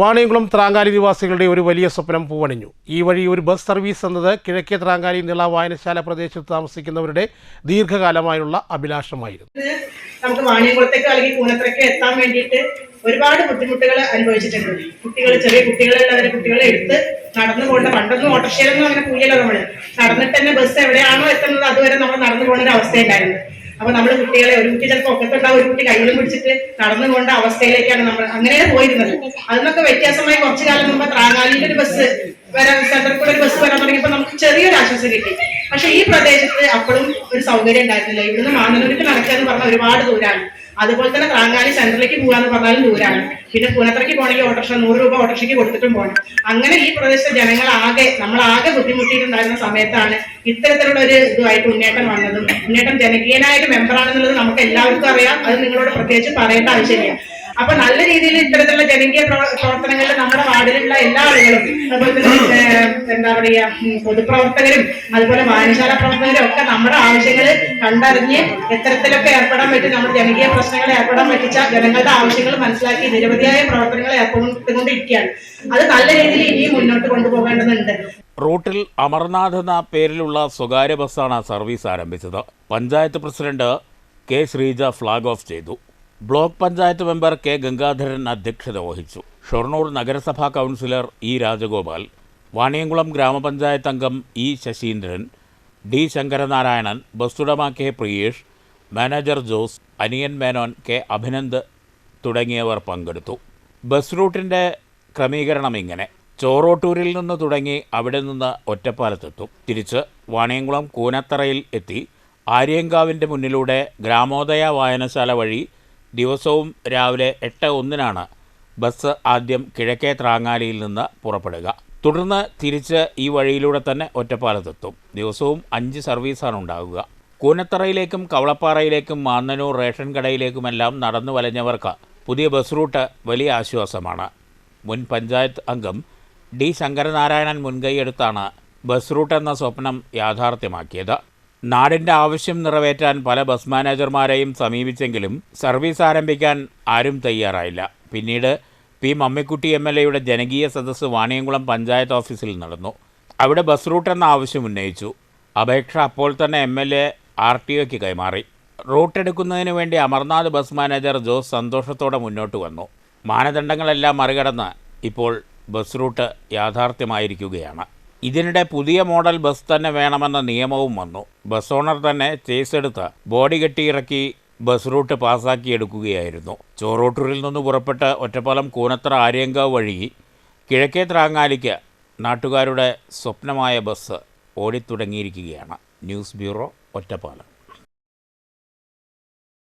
വാണിയംകുളം ത്രാങ്കാലി നിവാസികളുടെ ഒരു വലിയ സ്വപ്നം പൂവണിഞ്ഞു. ഈ വഴി ഒരു ബസ് സർവീസ് എന്നത് കിഴക്കേ ത്രാങ്കാലി നിള വായനശാല പ്രദേശത്ത് താമസിക്കുന്നവരുടെ ദീർഘകാലമായുള്ള അഭിലാഷമായിരുന്നു. നമുക്ക് വാണിയംകുളത്തേക്ക് അല്ലെങ്കിൽ കൂനത്രയ്ക്ക് എത്താൻ വേണ്ടിയിട്ട് ഒരുപാട് ബുദ്ധിമുട്ടുകൾ അനുഭവിച്ചിട്ടുണ്ട്. കുട്ടികൾ ചെറിയ കുട്ടികളെ കുട്ടികളുള്ളവരെ കുട്ടികളെ എടുത്ത് നടന്നു പോകേണ്ട പണ്ടൊന്നും ഓട്ടോറിക്ഷയിലൊന്നും അങ്ങനെ പോയല്ലോ നമ്മൾ നടന്നിട്ട് തന്നെ ബസ് എവിടെയാണോ എത്തുന്നത് അതുവരെ നമ്മൾ നടന്നു പോകുന്ന ഒരു അവസ്ഥയുണ്ടായിരുന്നു. അപ്പൊ നമ്മുടെ കുട്ടികളെ ഒരു കുട്ടി ചിലപ്പോൾ ഒക്കത്തുണ്ടാവും ഒരു കുട്ടി കയ്യിലും പിടിച്ചിട്ട് നടന്നു പോകേണ്ട അവസ്ഥയിലേക്കാണ് നമ്മൾ അങ്ങനെ പോയിരുന്നത്. അതിനൊക്കെ വ്യത്യാസമായി കുറച്ചു കാലം മുമ്പ് ത്രാങ്ങാലിന്റെ ഒരു ബസ് വരാൻ സെന്ററിൽ കൂടെ ഒരു ബസ് വരാൻ തുടങ്ങിയപ്പോൾ നമുക്ക് ചെറിയൊരു ആശ്വാസം കിട്ടി. പക്ഷെ ഈ പ്രദേശത്ത് അപ്പോഴും ഒരു സൗകര്യം ഉണ്ടായിരുന്നില്ല. ഇവിടുന്ന് മാനന്തൂർക്ക് നടക്കുക എന്ന് പറഞ്ഞാൽ ഒരുപാട് ദൂരാണ്. അതുപോലെ തന്നെ ത്രാങ്കാലി സെന്ററിലേക്ക് പോകാന്ന് പറഞ്ഞാലും ദൂരാണ്. പിന്നെ പുനത്രയ്ക്ക് പോകണമെങ്കിൽ ഓട്ടോറിക്ഷ നൂറ് രൂപ ഓട്ടോറിക്ഷയ്ക്ക് കൊടുത്തിട്ടും പോകണം. അങ്ങനെ ഈ പ്രദേശത്തെ ജനങ്ങൾ ആകെ നമ്മൾ ആകെ ബുദ്ധിമുട്ടിയിട്ടുണ്ടായിരുന്ന സമയത്താണ് ഇത്തരത്തിലുള്ള ഒരു ഇതുമായിട്ട് ഉന്നേറ്റം വന്നതും ഉന്നേറ്റം ജനകീയനായ ഒരു മെമ്പറാണെന്നുള്ളത് നമുക്ക് എല്ലാവർക്കും അറിയാം. അത് നിങ്ങളോട് പ്രത്യേകിച്ച് പറയേണ്ട ആവശ്യമില്ല. അപ്പൊ നല്ല രീതിയിൽ ഇത്തരത്തിലുള്ള ജനകീയ പ്രവ- പ്രവർത്തനങ്ങളിൽ നമ്മുടെ വാർഡിലുള്ള എല്ലാ ആളുകളും അതുപോലെ തന്നെ എന്താ പറയാ പൊതുപ്രവർത്തകരും അതുപോലെ വായനശാല പ്രവർത്തകരും ഒക്കെ നമ്മുടെ ആവശ്യങ്ങൾ കണ്ടറിഞ്ഞ് എത്തരത്തിലൊക്കെ ഏർപ്പെടാൻ പറ്റും നമ്മുടെ ജനകീയ പ്രശ്നങ്ങൾ ഏർപ്പെടാൻ പറ്റിച്ച ജനങ്ങളുടെ ആവശ്യങ്ങൾ മനസ്സിലാക്കി നിരവധിയായ പ്രവർത്തനങ്ങൾ ഏർപ്പെട്ടുകൊണ്ടിരിക്കുകയാണ്. അത് നല്ല രീതിയിൽ ഇനിയും മുന്നോട്ട് കൊണ്ടുപോകേണ്ടതുണ്ട്. റൂട്ടിൽ അമർനാഥ് എന്ന പേരിലുള്ള സ്വകാര്യ ബസ്സാണ് സർവീസ് ആരംഭിച്ചത്. Panchayat president K Sreeja flag off ചെയ്തു. Block panchayat member K Gangadharan അധ്യക്ഷത വഹിച്ചു. ഷൊർണൂർ നഗരസഭാ കൗൺസിലർ ഇ രാജഗോപാൽ വാണിയംകുളം ഗ്രാമപഞ്ചായത്ത് അംഗം E Saseendran D Sankaranarayanan ബസ്സുടമ K Priyesh manager Jose Aniyan Menon K Abhinand തുടങ്ങിയവർ പങ്കെടുത്തു. ബസ് റൂട്ടിന്റെ ക്രമീകരണം ഇങ്ങനെ. ചോറോട്ടൂരിൽ നിന്ന് തുടങ്ങി അവിടെ നിന്ന് ഒറ്റപ്പാലത്തെത്തും. തിരിച്ച് വാണിയംകുളം കൂനത്തറയിൽ എത്തി. ആര്യങ്കാവിന്റെ മുന്നിലൂടെ ഗ്രാമോദയ വായനശാല വഴി ദിവസവും രാവിലെ എട്ട് ഒന്നിനാണ് ബസ് ആദ്യം കിഴക്കേ ത്രാങ്ങാലിയിൽ നിന്ന് പുറപ്പെടുക. തുടർന്ന് തിരിച്ച് ഈ വഴിയിലൂടെ തന്നെ ഒറ്റപ്പാലത്തെത്തും. ദിവസവും അഞ്ച് സർവീസാണ് ഉണ്ടാകുക കൂനത്തറയിലേക്കും കവളപ്പാറയിലേക്കും മാന്നനൂർ റേഷൻ കടയിലേക്കുമെല്ലാം നടന്നു വലഞ്ഞവർക്ക് പുതിയ ബസ് റൂട്ട് വലിയ ആശ്വാസമാണ്. മുൻ പഞ്ചായത്ത് അംഗം ഡി ശങ്കരനാരായണൻ മുൻകൈയെടുത്താണ് ബസ് റൂട്ട് എന്ന സ്വപ്നം യാഥാർത്ഥ്യമാക്കിയത്. നാടിന്റെ ആവശ്യം നിറവേറ്റാൻ പല ബസ് മാനേജർമാരെയും സമീപിച്ചെങ്കിലും സർവീസ് ആരംഭിക്കാൻ ആരും തയ്യാറായില്ല. പിന്നീട് പി മമ്മിക്കുട്ടി എം എൽ എയുടെ ജനകീയ സദസ്സ് വാണിയംകുളം പഞ്ചായത്ത് ഓഫീസിൽ നടന്നു. അവിടെ ബസ് റൂട്ട് എന്ന ആവശ്യം ഉന്നയിച്ചു. അപേക്ഷ അപ്പോൾ തന്നെ M L A R T ഒക്ക് കൈമാറി. റൂട്ട് എടുക്കുന്നതിന് വേണ്ടി അമർനാഥ് ബസ് മാനേജർ ജോസ് സന്തോഷത്തോടെ മുന്നോട്ട് വന്നു. മാനദണ്ഡങ്ങളെല്ലാം മറികടന്ന് ഇപ്പോൾ ബസ് റൂട്ട് യാഥാർത്ഥ്യമായിരിക്കുകയാണ്. ഇതിനിടെ പുതിയ മോഡൽ ബസ് തന്നെ വേണമെന്ന നിയമവും വന്നു. ബസ് ഓണർ തന്നെ ചേസെടുത്ത് ബോഡി കെട്ടിയിറക്കി ബസ് റൂട്ട് പാസാക്കിയെടുക്കുകയായിരുന്നു ചോറോട്ടൂരിൽ നിന്ന് പുറപ്പെട്ട് ഒറ്റപ്പാലം കൂനത്ര ആര്യങ്കാവ് വഴി കിഴക്കേ ത്രാങ്ങാലിക്ക് നാട്ടുകാരുടെ സ്വപ്നമായ ബസ് ഓടിത്തുടങ്ങിയിരിക്കുകയാണ്. News bureau Ottapalam.